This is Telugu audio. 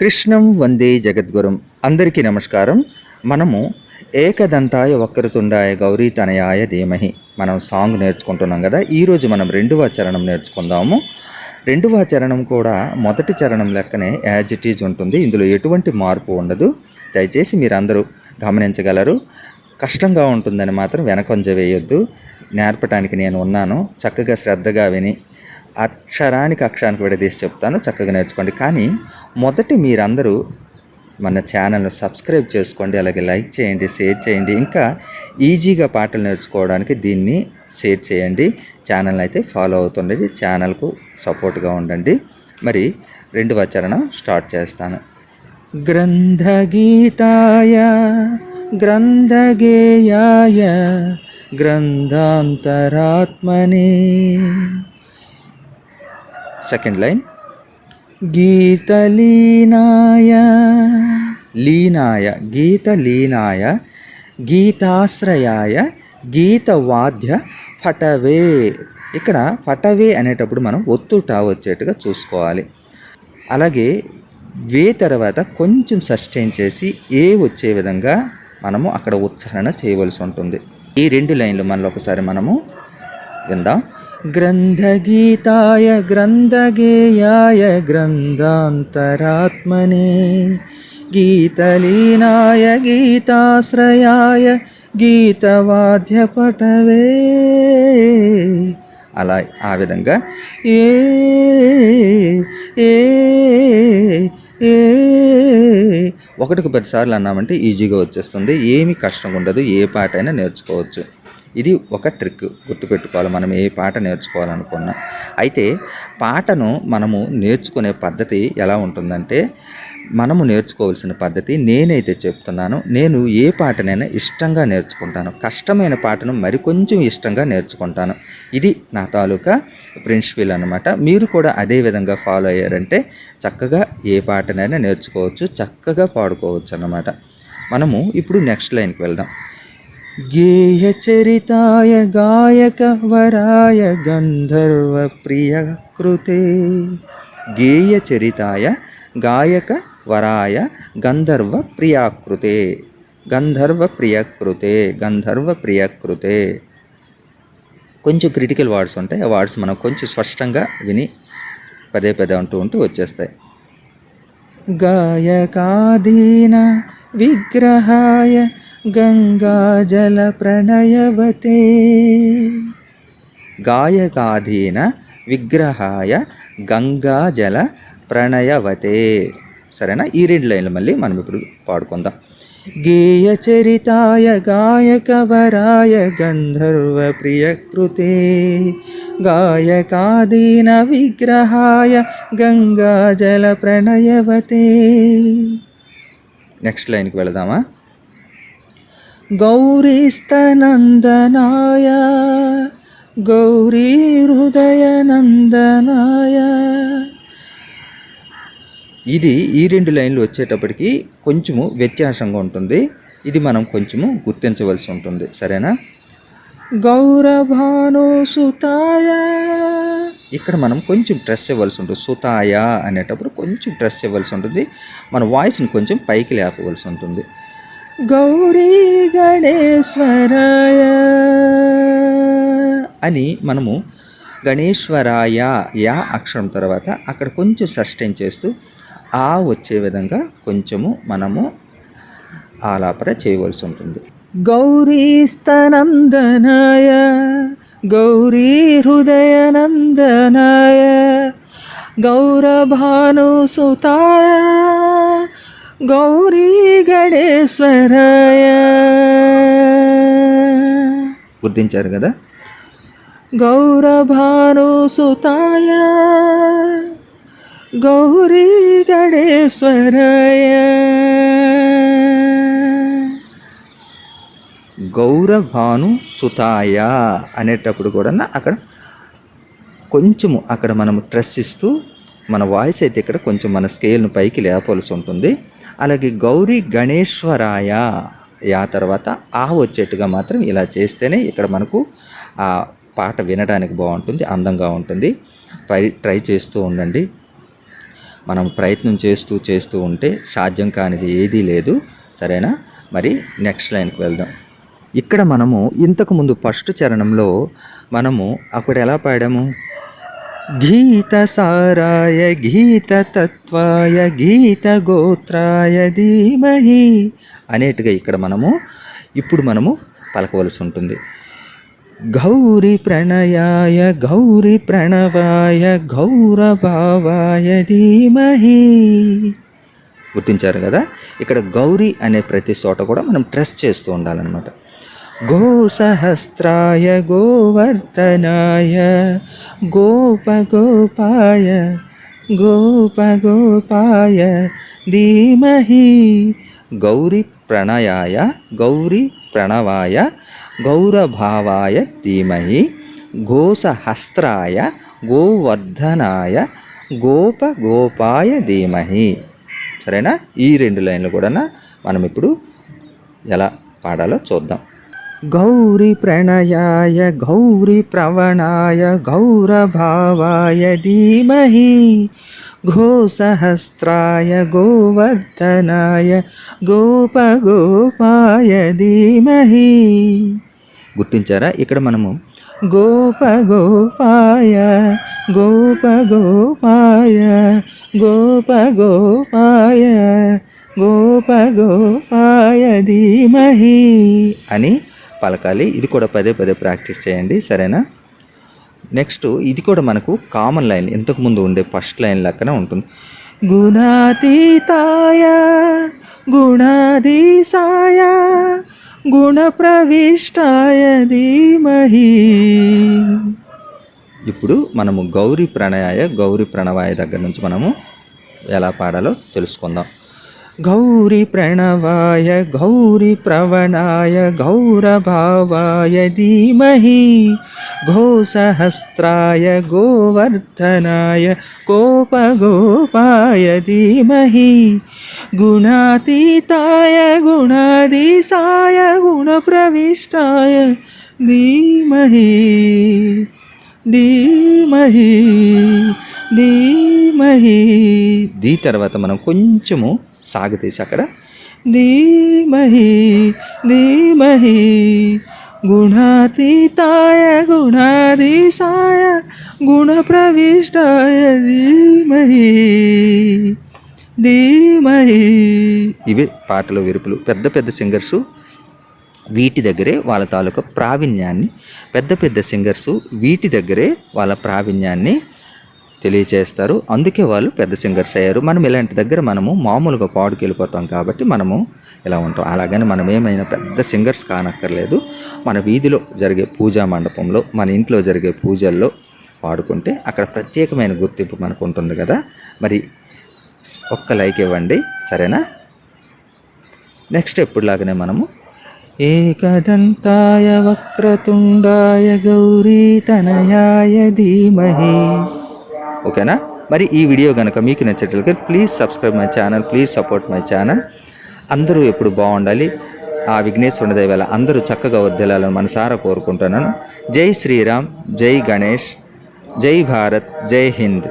కృష్ణం వందే జగద్గురం. అందరికీ నమస్కారం. మనము ఏకదంతాయ వక్రతుండాయ గౌరీ తనయాయ ధీమహి మనం సాంగ్ నేర్చుకుంటున్నాం కదా. ఈరోజు మనం రెండవ చరణం నేర్చుకుందాము. రెండవ చరణం కూడా మొదటి చరణం లెక్కనే యాజ్ ఇట్ ఈజ్ ఉంటుంది. ఇందులో ఎటువంటి మార్పు ఉండదు. దయచేసి మీరందరూ గమనించగలరు. కష్టంగా ఉంటుందని మాత్రం వెనకొంజ వేయొద్దు. నేర్పడానికి నేను ఉన్నాను. చక్కగా శ్రద్ధగా విని అక్షరానికి అక్షరానికి విడదీసి చెప్తాను. చక్కగా నేర్చుకోండి. కానీ మొదటి మీరందరూ మన ఛానల్ను సబ్స్క్రైబ్ చేసుకోండి అలాగే లైక్ చేయండి షేర్ చేయండి. ఇంకా ఈజీగా పాటలు నేర్చుకోవడానికి దీన్ని షేర్ చేయండి. ఛానల్ అయితే ఫాలో అవుతుండండి ఛానల్కు సపోర్ట్గా ఉండండి. మరి రెండవ చరణం స్టార్ట్ చేస్తాను. గ్రంథగీతాయ గ్రంథగేయాయ గ్రంథాంతరాత్మనే. Second line. గీతలీనాయ. లీనాయ గీతలీనాయ గీతాశ్రయాయ గీతవాద్య పటవే. ఇక్కడ పటవే అనేటప్పుడు మనం ఒత్తుట వచ్చేట్టుగా చూసుకోవాలి. అలాగే వే తర్వాత కొంచెం సస్టైన్ చేసి ఏ వచ్చే విధంగా మనము అక్కడ ఉచ్చారణ చేయవలసి ఉంటుంది. ఈ రెండు లైన్లు మనలో ఒకసారి మనము విందాం. గ్రంథగీతాయ గ్రంథగేయాయ గ్రంథాంతరాత్మనే గీతలీనాయ గీతాశ్రయాయ గీతవాద్యపటవే. అలా ఆ విధంగా ఏ ఏ ఏ ఒకటికి పదిసార్లు అన్నామంటే ఈజీగా వచ్చేస్తుంది. ఏమి కష్టం ఉండదు ఏ పాట అయినా నేర్చుకోవచ్చు. ఇది ఒక ట్రిక్ గుర్తుపెట్టుకోవాలి. మనం ఏ పాట నేర్చుకోవాలనుకున్నా. అయితే పాటను మనము నేర్చుకునే పద్ధతి ఎలా ఉంటుందంటే మనము నేర్చుకోవాల్సిన పద్ధతి నేనైతే చెప్తున్నాను. నేను ఏ పాటనైనా ఇష్టంగా నేర్చుకుంటాను. కష్టమైన పాటను మరికొంచెం ఇష్టంగా నేర్చుకుంటాను. ఇది నా తాలూకా ప్రిన్సిపల్ అనమాట మీరు కూడా అదే విధంగా ఫాలో అయ్యారంటే చక్కగా ఏ పాటనైనా నేర్చుకోవచ్చు చక్కగా పాడుకోవచ్చు అన్నమాట. మనము ఇప్పుడు నెక్స్ట్ లైన్కి వెళ్దాం. గేయచరితాయ గాయక వరాయ గంధర్వ ప్రియ కృతే. గేయచరితాయ గాయక వరాయ గంధర్వ ప్రియాకృతే గంధర్వ ప్రియకృతే గంధర్వ ప్రియకృతే కొంచెం క్రిటికల్ వర్డ్స్ ఉంటాయి. ఆ వర్డ్స్ మనం కొంచెం స్పష్టంగా విని పదే పదే అంటూ ఉంటూ వచ్చేస్తాయి. గాయకాధీన విగ్రహాయ గంగాజల ప్రణయవతే. గాయకాధీన విగ్రహాయ గంగాజల ప్రణయవతే. సరేనా? ఈ రెండు లైన్లు మళ్ళీ మనం ఇప్పుడు పాడుకుందాం. గేయ చరితాయ గాయక వరాయ గంధర్వ ప్రియకృతే గాయకాదీన విగ్రహాయ గంగాజల ప్రణయవతే. నెక్స్ట్ లైన్కి వెళదామా? గౌరీస్తనందనాయ గౌరీ హృదయనందనాయ ఇది ఈ రెండు లైన్లు వచ్చేటప్పటికి కొంచెము వ్యత్యాసంగా ఉంటుంది. ఇది మనం కొంచెము గుర్తించవలసి ఉంటుంది. సరేనా? గౌరభాను సుతాయ. ఇక్కడ మనం కొంచెం స్ట్రెస్ ఇవ్వాల్సి ఉంటుంది. సుతాయ అనేటప్పుడు కొంచెం స్ట్రెస్ ఇవ్వాల్సి ఉంటుంది. మన వాయిస్ని కొంచెం పైకి లేపవలసి ఉంటుంది. గౌరీ గణేశ్వరాయ. అని మనము గణేశ్వరాయ యా అక్షరం తర్వాత అక్కడ కొంచెం సస్టైన్ చేస్తూ ఆ వచ్చే విధంగా కొంచెము మనము ఆలాపన చేయవలసి ఉంటుంది. గౌరీస్తనందనాయ గౌరీ హృదయనందనాయ గౌరభానుసుతాయ. గౌరీ గణేశ్వరాయ గుర్తించారు కదా? గౌరభానుసుతాయ. గౌరీ గణేశ్వరాయ గౌరభాను సుతాయ అనేటప్పుడు కూడా అక్కడ కొంచెము అక్కడ మనం ట్రెస్ ఇస్తూ మన వాయిస్ అయితే ఇక్కడ కొంచెం మన స్కేల్ను పైకి లేపవలసి ఉంటుంది. అలాగే గౌరీ గణేశ్వరాయ యా తర్వాత ఆ వచ్చేట్టుగా మాత్రం ఇలా చేస్తేనే ఇక్కడ మనకు ఆ పాట వినడానికి బాగుంటుంది అందంగా ఉంటుంది. ట్రై ట్రై చేస్తూ ఉండండి. మనం ప్రయత్నం చేస్తూ చేస్తూ ఉంటే సాధ్యం కానిది ఏదీ లేదు. సరేనా? మరి నెక్స్ట్ లైన్కి వెళ్దాం. ఇక్కడ మనము ఇంతకుముందు ఫస్ట్ చరణంలో మనము అక్కడ ఎలా పాడాము? గీత సారాయ గీత తత్వాయ గీత గోత్రాయ ధీమహి అనేట్టుగా ఇక్కడ మనము ఇప్పుడు మనము పలకవలసి ఉంటుంది. గౌరి ప్రణయాయ గౌరి ప్రణవాయ గౌరభావాయ ధీమహి. గుర్తించారు కదా? ఇక్కడ గౌరీ అనే ప్రతి చోట కూడా మనం ట్రస్ట్ చేస్తూ ఉండాలన్నమాట. గోసహస్రాయ గోవర్ధనాయ గోప గోపాయ గోప గోపాయ ధీమహి గౌరి ప్రణయాయ గౌరి ప్రణవాయ గౌరభావాయ ధీమహి గోసహస్రాయ గోవర్ధనాయ గోప గోపాయ ధీమహి. సరేనా? ఈ రెండు లైన్లు కూడా మనం ఇప్పుడు ఎలా పాడాలో చూద్దాం. గౌరి ప్రణయాయ గౌరీ ప్రవణాయ గౌరభావాయ ధీమహి. ఘోసహస్రాయ గోవర్ధనాయ గోప గోపాయ ధీమహి. గుర్తించారా? ఇక్కడ మనము గోప గోపాయ గోప గోపాయ గోప గోపాయ గోప గోపాయ ధీమహి అని పలకాలి ఇది కూడా పదే పదే ప్రాక్టీస్ చేయండి. సరేనా? నెక్స్ట్ ఇది కూడా మనకు కామన్ లైన్. ఇంతకుముందు ఉండే ఫస్ట్ లైన్ లెక్కనే ఉంటుంది. గుణాతీతాయ గుణాధీసాయ గుణప్రవిష్టాయ ధీమహి. ఇప్పుడు మనము గౌరీ ప్రణయాయ గౌరీ ప్రణవాయ దగ్గర నుంచి మనము ఎలా పాడాలో తెలుసుకుందాం. గౌరీ ప్రణవాయ గౌరీ ప్రవణాయ గౌరభావాయ ధీమహి ఘోసహస్రాయ గోవర్ధనాయ కోపగోపాయ ధీమహి గుణాతీతాయ గుణాధీసాయ గుణప్రవిష్టాయ ధీమహి ధీమహి ధీమహి. దీ తర్వాత మనం కొంచెము సాగతీసి అక్కడ ధీమహి ధీమహి. గుణాతీతాయ గుణాధీసాయ గుణప్రవిష్టాయ ధీమహి. ధీమహి. ఇవే పాటలు విరుపులు. పెద్ద పెద్ద సింగర్సు వీటి దగ్గరే వాళ్ళ తాలూకా ప్రావీణ్యాన్ని పెద్ద పెద్ద సింగర్స్ వీటి దగ్గరే వాళ్ళ ప్రావీణ్యాన్ని తెలియచేస్తారు. అందుకే వాళ్ళు పెద్ద సింగర్స్ అయ్యారు. మనం ఇలాంటి దగ్గర మనము మామూలుగా పాడుకు వెళ్ళిపోతాం కాబట్టి మనము ఇలా ఉంటాం. అలాగని మనం ఏమైనా పెద్ద సింగర్స్ కానక్కర్లేదు. మన వీధిలో జరిగే పూజా మండపంలో మన ఇంట్లో జరిగే పూజల్లో పాడుకుంటే అక్కడ ప్రత్యేకమైన గుర్తింపు మనకు ఉంటుంది కదా. మరి ఒక్క లైక్ ఇవ్వండి. సరేనా? నెక్స్ట్ ఎప్పుడులాగానే మనము ఏకదంతాయ వక్రతుండాయ గౌరీ తనయాయ ధీమహి. ఓకేనా? మరి ఈ వీడియో కనుక మీకు నచ్చేట్లయితే please subscribe my channel please support my channel అందరూ ఎప్పుడు బాగుండాలి. ఆ విఘ్నేశ్వరుని దయవల్ల అందరూ చక్కగా వర్దిల్లాలని మనసారా కోరుకుంటున్నాను. జై శ్రీరామ్ జై గణేష్ జై భారత్ జై హింద్.